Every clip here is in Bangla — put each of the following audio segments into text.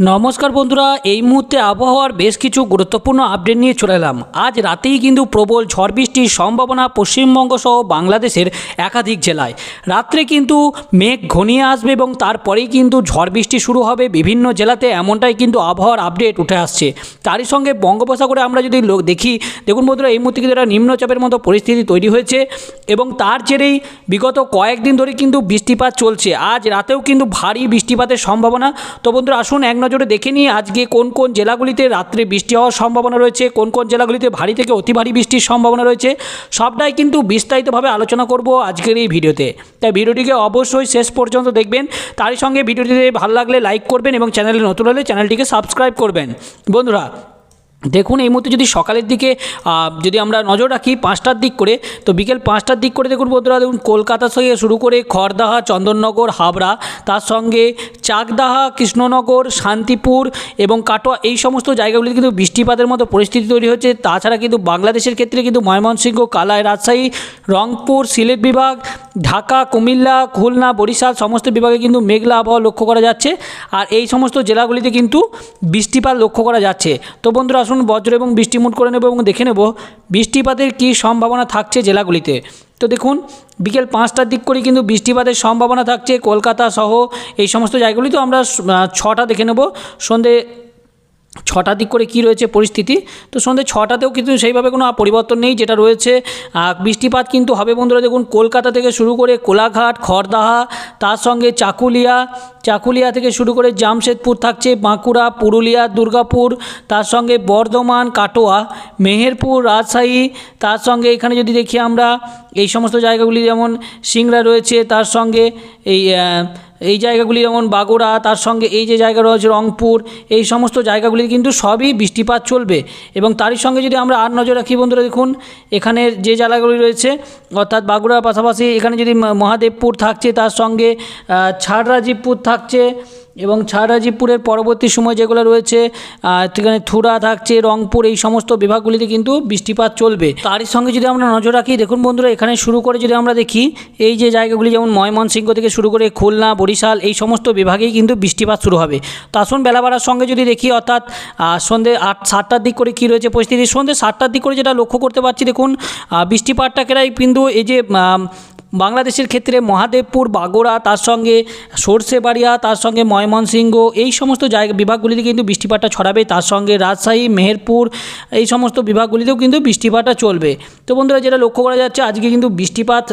নমস্কার বন্ধুরা, এই মুহূর্তে আবহাওয়ার বেশ কিছু গুরুত্বপূর্ণ আপডেট নিয়ে চলে এলাম। আজ রাতেই কিন্তু প্রবল ঝড় বৃষ্টির সম্ভাবনা পশ্চিমবঙ্গ সহ বাংলাদেশের একাধিক জেলায়। রাত্রে কিন্তু মেঘ ঘনিয়ে আসবে এবং তারপরেই কিন্তু ঝড় বৃষ্টি শুরু হবে বিভিন্ন জেলাতে, এমনটাই কিন্তু আবহাওয়ার আপডেট উঠে আসছে। তারই সঙ্গে বঙ্গোপসাগরে আমরা যদি লো- দেখি, দেখুন বন্ধুরা, এই মুহূর্তে কিন্তু একটা নিম্নচাপের মতো পরিস্থিতি তৈরি হয়েছে এবং তার জেরেই বিগত কয়েকদিন ধরে কিন্তু বৃষ্টিপাত চলছে। আজ রাতেও কিন্তু ভারী বৃষ্টিপাতের সম্ভাবনা। তো বন্ধুরা, আসুন এক নজরে দেখে নিই আজকে কোন কোন জেলাগুলিতে রাত্রে বৃষ্টি হওয়ার সম্ভাবনা রয়েছে, কোন কোন জেলাগুলিতে ভারী থেকে অতি ভারী বৃষ্টির সম্ভাবনা রয়েছে, সবটাই কিন্তু বিস্তারিতভাবে আলোচনা করব আজকের এই ভিডিওতে। তাই ভিডিওটিকে অবশ্যই শেষ পর্যন্ত দেখবেন, তারই সঙ্গে ভিডিওটিতে ভালো লাগলে লাইক করবেন এবং চ্যানেলে নতুন হলে চ্যানেলটিকে সাবস্ক্রাইব করবেন। বন্ধুরা দেখুন, এই মুহূর্তে যদি সকালের দিকে যদি আমরা নজর রাখি পাঁচটার দিক করে, তো বিকেল পাঁচটার দিক করে দেখুন বন্ধুরা, দেখুন কলকাতা থেকে শুরু করে খড়দাহা চন্দননগর, হাবড়া, তার সঙ্গে চাকদাহা কৃষ্ণনগর, শান্তিপুর এবং কাটোয়া, এই সমস্ত জায়গাগুলিতে কিন্তু বৃষ্টিপাতের মতো পরিস্থিতি তৈরি হচ্ছে। তাছাড়া কিন্তু বাংলাদেশের ক্ষেত্রে কিন্তু ময়মনসিংহ, কালাই, রাজশাহী, রংপুর, সিলেট বিভাগ, ঢাকা, কুমিল্লা, খুলনা, বরিশাল সমস্ত বিভাগে কিন্তু মেঘলা আবহাওয়া লক্ষ্য করা যাচ্ছে। আর এই সমস্ত জেলাগুলিতে কিন্তু বৃষ্টিপাত লক্ষ্য করা যাচ্ছে। তো বন্ধুরা আসুন বজ্র এবং বৃষ্টি মুট করে নেব এবং দেখে নেব বৃষ্টিপাতের কি সম্ভাবনা থাকছে জেলাগুলিতে। তো দেখুন, বিকেল পাঁচটার দিক করে কিন্তু বৃষ্টিপাতের সম্ভাবনা থাকছে। কলকাতা সহ এই সমস্ত জায়গাগুলি তো আমরা ছটা দেখে নেব। সন্ধে ছটার দিক করে কি রয়েছে পরিস্থিতি? তো সন্ধ্যে ছটাতেও কিন্তু সেইভাবে কোনো পরিবর্তন নেই যেটা রয়েছে। বৃষ্টিপাত কিন্তু হবে বন্ধুরা, দেখুন, কলকাতা থেকে শুরু করে কোলাঘাট, খড়দাহা, তার সঙ্গে চাকুলিয়া চাকুলিয়া থেকে শুরু করে জামশেদপুর থাকছে বাঁকুড়া, পুরুলিয়া, দুর্গাপুর, তার সঙ্গে বর্ধমান, কাটোয়া, মেহেরপুর, রাজশাহী, তার সঙ্গে এখানে যদি দেখি আমরা, এই সমস্ত জায়গাগুলি যেমন সিংড়া রয়েছে, তার সঙ্গে এই এই জায়গাগুলি যেমন বাগুড়া তার সঙ্গে এই যে জায়গা রয়েছে রংপুর, এই সমস্ত জায়গাগুলি কিন্তু সবই বৃষ্টিপাত চলবে। এবং তারই সঙ্গে যদি আমরা আর নজর রাখি বন্ধুরা, দেখুন, এখানে যে জেলাগুলি রয়েছে, অর্থাৎ বাগুড়ার পাশাপাশি এখানে যদি মহাদেবপুর থাকছে, তার সঙ্গে ছাড়রাজীবপুর থাকছে এবং ছাড়রাজীবপুরের পরবর্তী সময় যেগুলো রয়েছে সেখানে থুরা থাকছে রংপুর এই সমস্ত বিভাগগুলিতে কিন্তু বৃষ্টিপাত চলবে। তারই সঙ্গে যদি আমরা নজর রাখি দেখুন বন্ধুরা এখানে শুরু করে যদি আমরা দেখি এই যে জায়গাগুলি যেমন ময়মনসিংহ থেকে শুরু করে খুলনা বরিশাল এই সমস্ত বিভাগেই কিন্তু বৃষ্টিপাত শুরু হবে। তো আসুন বেলা বাড়ার সঙ্গে যদি দেখি অর্থাৎ সন্ধে আট সাতটার দিক করে কী রয়েছে পরিস্থিতি সন্ধে সাতটার দিক করে যেটা লক্ষ্য করতে পারছি দেখুন আহ, বৃষ্টিপাতটাকেরাই কিন্তু এই যে বাংলাদেশের ক্ষেত্রে মহাদেবপুর, বাগোড়া, তার সঙ্গে সর্ষেবাড়িয়া, তার সঙ্গে ময়মনসিংহ, এই সমস্ত জায়গা বিভাগগুলিতে কিন্তু বৃষ্টিপাতটা ছড়াবে। তার সঙ্গে রাজশাহী, মেহেরপুর, এই সমস্ত বিভাগগুলিতেও কিন্তু বৃষ্টিপাতটা চলবে। তো বন্ধুরা, যেটা লক্ষ্য করা যাচ্ছে, আজকে কিন্তু বৃষ্টিপাত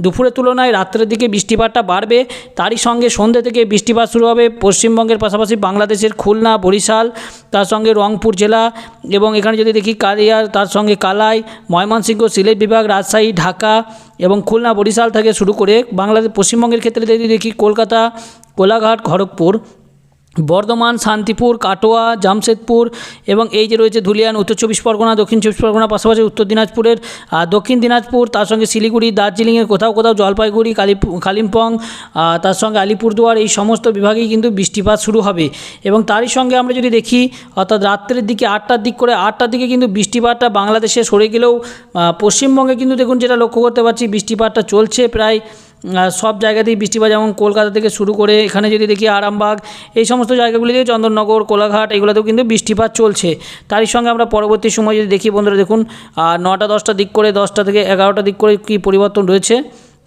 দুপুরের তুলনায় রাত্রের দিকে বৃষ্টিপাতটা বাড়বে। তারই সঙ্গে সন্ধ্যে থেকে বৃষ্টিপাত শুরু হবে পশ্চিমবঙ্গের পাশাপাশি বাংলাদেশের খুলনা, বরিশাল, তার সঙ্গে রংপুর জেলা এবং এখানে যদি দেখি কালিয়ার, তার সঙ্গে কালাই, ময়মনসিংহ, সিলেট বিভাগ, রাজশাহী, ঢাকা এবং খুলনা বরিশাল থেকে শুরু করে বাংলাদেশ পশ্চিমবঙ্গের ক্ষেত্রে যদি দেখি কলকাতা কোলাঘাট খড়গপুর বর্ধমান, শান্তিপুর, কাটোয়া, জামশেদপুর এবং এই যে রয়েছে ধুলিয়ান, উত্তর চব্বিশ পরগনা, দক্ষিণ চব্বিশ পরগনা, পাশাপাশি উত্তর দিনাজপুরের দক্ষিণ দিনাজপুর, তার সঙ্গে শিলিগুড়ি দার্জিলিংয়ের কোথাও কোথাও জলপাইগুড়ি, কালিপ, কালিম্পং তার সঙ্গে আলিপুরদুয়ার, এই সমস্ত বিভাগেই কিন্তু বৃষ্টিপাত শুরু হবে। এবং তারই সঙ্গে আমরা যদি দেখি, অর্থাৎ রাত্রের দিকে আটটার দিক করে আটটার দিকে কিন্তু বৃষ্টিপাতটা বাংলাদেশে সরে গেলেও পশ্চিমবঙ্গে কিন্তু দেখুন যেটা লক্ষ্য করতে পারছি, বৃষ্টিপাতটা চলছে প্রায় সব জায়গাতেই বৃষ্টিপাত যেমন কলকাতা থেকে শুরু করে এখানে যদি দেখি আরামবাগ, এই সমস্ত জায়গাগুলিতে চন্দননগর, কোলাঘাট এগুলোতেও কিন্তু বৃষ্টিপাত চলছে। তারই সঙ্গে আমরা পরবর্তী সময় যদি দেখি বন্ধুরা, দেখুন নটা দশটা দিক করে, দশটা থেকে এগারোটা দিক করে কী পরিবর্তন রয়েছে।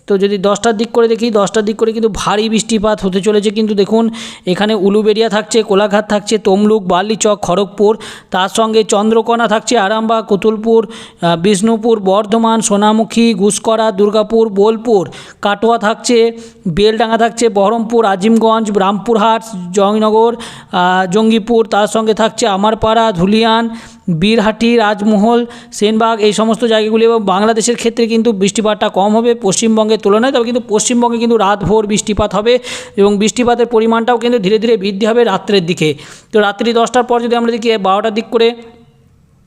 তো যদি দশটার দিক করে দেখি, দশটার দিক করে কিন্তু ভারী বৃষ্টিপাত হতে চলেছে। কিন্তু দেখুন, এখানে উলুবেড়িয়া থাকছে, কোলাঘাট থাকছে, তমলুক, বার্লিচক, খড়গপুর, তার সঙ্গে চন্দ্রকোনা থাকছে, আরামবাগ, কুতুলপুর বিষ্ণুপুর, বর্ধমান, সোনামুখী, ঘুষকরা, দুর্গাপুর, বোলপুর, কাটোয়া থাকছে, বেলডাঙ্গা থাকছে, বহরমপুর, আজিমগঞ্জ, রামপুরহাট, জয়নগর জঙ্গিপুর, তার সঙ্গে থাকছে আমারপাড়া, ধুলিয়ান বীরহাটি রাজমহল, সেনবাগ এই সমস্ত জায়গাগুলি এবং বাংলাদেশের ক্ষেত্রে কিন্তু বৃষ্টিপাতটা কম হবে পশ্চিমবঙ্গের তুলনায়, তবে কিন্তু পশ্চিমবঙ্গে কিন্তু রাতভোর বৃষ্টিপাত হবে এবং বৃষ্টিপাতের পরিমাণটাও কিন্তু ধীরে ধীরে বৃদ্ধি হবে রাত্রের দিকে। তো রাত্রি দশটার পর যদি আমরা দেখি বারোটার দিক করে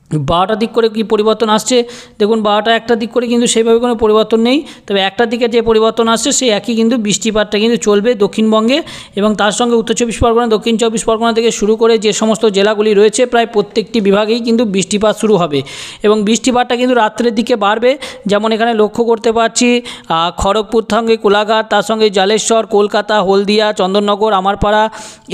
বারোটার দিক করে কি পরিবর্তন আসছে? দেখুন, বারোটা একটা দিক করে কিন্তু সেইভাবে কোনো পরিবর্তন নেই। তবে একটা দিকে যে পরিবর্তন আসছে, সেই একই কিন্তু বৃষ্টিপাতটা কিন্তু চলবে দক্ষিণবঙ্গে এবং তার সঙ্গে উত্তর চব্বিশ পরগনা, দক্ষিণ চব্বিশ পরগনা থেকে শুরু করে যে সমস্ত জেলাগুলি রয়েছে, প্রায় প্রত্যেকটি বিভাগেই কিন্তু বৃষ্টিপাত শুরু হবে। এবং বৃষ্টিপাতটা কিন্তু রাত্রের দিকে বাড়বে। যেমন এখানে লক্ষ্য করতে পারছি খড়গপুর সঙ্গে কোলাঘাট, তার সঙ্গে জালেশ্বর, কলকাতা, হলদিয়া, চন্দননগর, আমারপাড়া,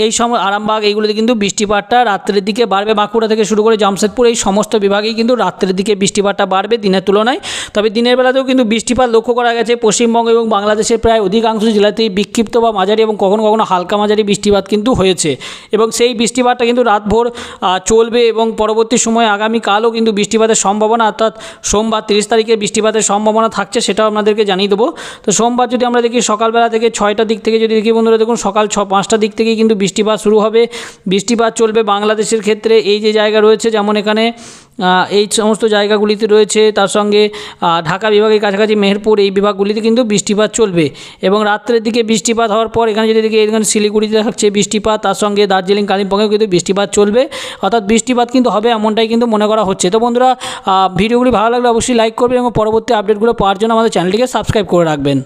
এই সময় আরামবাগ, এইগুলোতে কিন্তু বৃষ্টিপাতটা রাত্রের দিকে বাড়বে। বাঁকুড়া থেকে শুরু করে জামশেদপুর, এই সমস্ত বিভাগেই কিন্তু রাত্রের দিকে বৃষ্টিপাতটা বাড়বে দিনের তুলনায়। তবে দিনের বেলাতেও কিন্তু বৃষ্টিপাত লক্ষ্য করা গেছে। পশ্চিমবঙ্গ এবং বাংলাদেশের প্রায় অধিকাংশ জেলাতেই বিক্ষিপ্ত বা মাঝারি এবং কখনো কখনো হালকা মাঝারি বৃষ্টিপাত কিন্তু হয়েছে। এবং সেই বৃষ্টিপাতটা কিন্তু রাতভর চলবে এবং পরবর্তী সময়ে আগামীকালও কিন্তু বৃষ্টিপাতের সম্ভাবনা, অর্থাৎ সোমবার তিরিশ তারিখে বৃষ্টিপাতের সম্ভাবনা থাকছে সেটাও আপনাদেরকে জানিয়ে দেবো। তো সোমবার যদি আমরা দেখি সকালবেলা থেকে ছয়টার দিক থেকে যদি দেখি বন্ধুরা, দেখুন সকাল ছ পাঁচটার দিক থেকেই কিন্তু বৃষ্টিপাত শুরু হবে। বৃষ্টিপাত চলবে বাংলাদেশের ক্ষেত্রে। এই যে জায়গা রয়েছে, যেমন এখানে এই সমস্ত জায়গাগুলিতে রয়েছে। তার সঙ্গে ঢাকা বিভাগের কাছাকাছি মেহেরপুর এই বিভাগগুলিতে কিন্তু বৃষ্টিপাত চলবে এবং রাত্রের দিকে বৃষ্টিপাত হওয়ার পর এখানে যদি দেখি, এখানে শিলিগুড়িতে থাকছে বৃষ্টিপাত, তার সঙ্গে দার্জিলিং, কালিম্পংয়েও কিন্তু বৃষ্টিপাত চলবে। অর্থাৎ বৃষ্টিপাত কিন্তু হবে এমনটাই কিন্তু মনে করা হচ্ছে। তো বন্ধুরা ভিডিওগুলি ভালো লাগলে অবশ্যই লাইক করবেন এবং পরবর্তী আপডেটগুলো পাওয়ার জন্য আমাদের চ্যানেলটিকে সাবস্ক্রাইব করে রাখবেন।